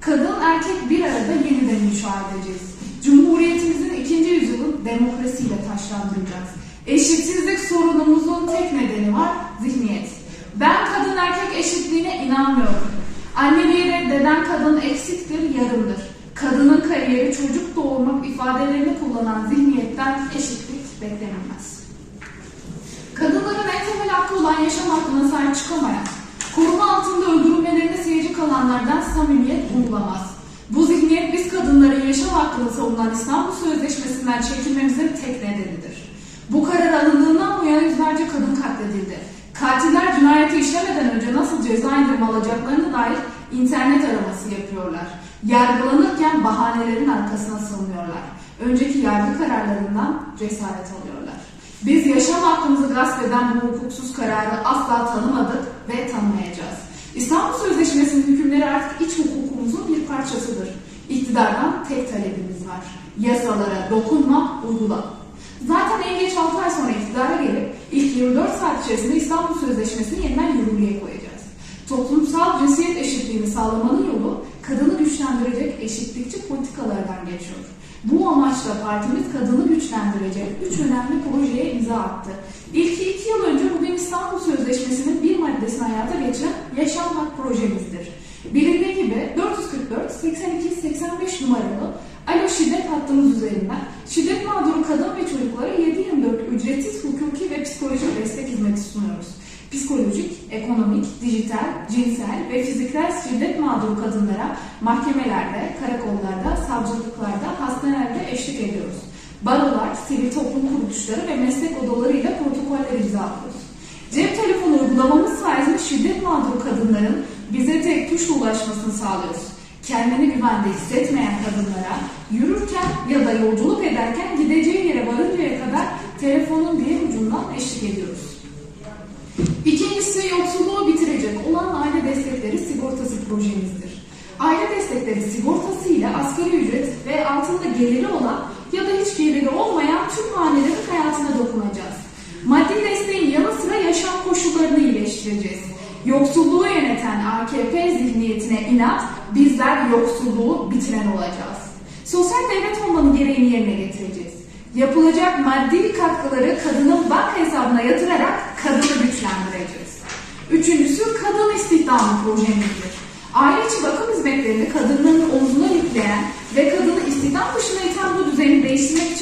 Kadın erkek bir arada yeniden inşa edeceğiz. Cumhuriyetimizin ikinci yüzyılını demokrasiyle taşlandıracağız. Eşitsizlik sorunumuzun tek nedeni var, zihniyet. Ben kadın erkek eşitliğine inanmıyorum. Anneliği reddeden kadın eksiktir, yarımdır. Kadının kariyeri çocuk doğurmak ifadelerini kullanan zihniyetten eşitlik beklenilmez. Kadınların en temel hakkı olan yaşam hakkına sahip çıkamayan, altında öldürülmelerine seyirci kalanlardan samimiyet umulamaz. Bu zihniyet biz kadınların yaşam hakkını savunan İstanbul Sözleşmesi'nden çekilmemizin tek nedenidir. Bu karar alındığından bu yana yüzlerce kadın katledildi. Katiller cinayeti işlemeden önce nasıl ceza indirimi alacaklarına dair internet araması yapıyorlar. Yargılanırken bahanelerin arkasına sığınıyorlar. Önceki yargı kararlarından cesaret alıyorlar. Biz yaşam hakkımızı gasp eden bu hukuksuz kararı asla tanımadık ve tanımayacağız. İstanbul Sözleşmesi'nin hükümleri artık iç hukukumuzun bir parçasıdır. İktidardan tek talebimiz var. Yasalara dokunma, uygula. Zaten en geç 6 ay sonra iktidara gelip ilk 24 saat içerisinde İstanbul Sözleşmesi'ni yeniden yürürlüğe koyacağız. Toplumsal cinsiyet eşitliğini sağlamanın yolu kadını güçlendirecek eşitlikçi politikalardan geçiyor. Bu amaçla partimiz kadını güçlendirecek üç önemli projeye imza attı. İlki iki yıl önce bugün İstanbul Sözleşmesi'nin Yaşam Hak projemizdir. Bilindiği gibi 444 82 85 numaralı Alo Şiddet hattımız üzerinden şiddet mağduru kadın ve çocuklara 7-24 ücretsiz hukuki ve psikolojik destek hizmeti sunuyoruz. Psikolojik, ekonomik, dijital, cinsel ve fiziksel şiddet mağduru kadınlara mahkemelerde, karakollarda, savcılıklarda, hastanelerde eşlik ediyoruz. Barolar, sivil toplum kuruluşları ve meslek odalarıyla protokoller imzalıyoruz. Cep telefonu uygulamamız sayesinde şiddet mağduru kadınların bize tek tuşla ulaşmasını sağlıyoruz. Kendini güvende hissetmeyen kadınlara yürürken ya da yolculuk ederken gideceği yere varıncaya kadar telefonun diğer ucundan eşlik ediyoruz. İkincisi yoksulluğu bitirecek olan aile destekleri sigortası projemizdir. Aile destekleri sigortası ile asgari ücret ve altında geliri olan ya da hiç geliri olmayan tüm hanelerin hayatına dokunacağız. Maddi iyileştireceğiz. Yoksulluğu yöneten AKP zihniyetine inat, bizler yoksulluğu bitiren olacağız. Sosyal devlet olmanın gereğini yerine getireceğiz. Yapılacak maddi katkıları kadının banka hesabına yatırarak kadını güçlendireceğiz. Üçüncüsü kadın istihdamı projemizdir. Aile içi bakım hizmetlerini kadının omzuna yükleyen ve